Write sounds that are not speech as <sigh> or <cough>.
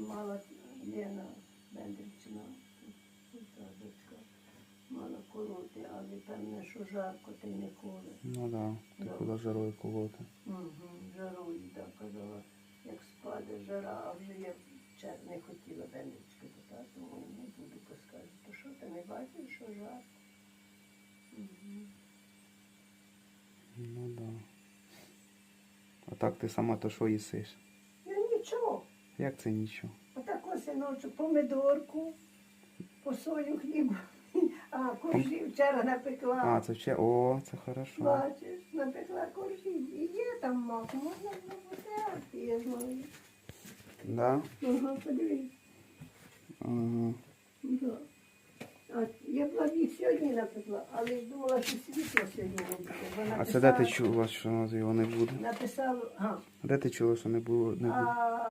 мала Лена Бендрівчина, та дочка, мала колоти, але певне, що жарко, ти не коли. Ну да, ти куди жарою колоти. Угу, жарою, так казала, як спаде жара, а вже я не хотіла Бендрівчика питати, тому не буду поскажу. То що ти не бачиш, що жарко? Угу. Ну да. А так ти сама то що їсиш? Як це нічого? Отако синочок, помидорку, посолю хліб, <laughs> а коржі вчора напекла. А, це ще. О, це хорошо. Бачиш, напекла коржі. І є там мак, можна зробити, я знаю. Да? Ага, подивись. Ага. Да. А я сьогодні напекла, але ж думала, що світло сьогодні не буде. бо А це де ти чула, що його не буде? Написала, а, Де ти чула, що не було? Не буде? а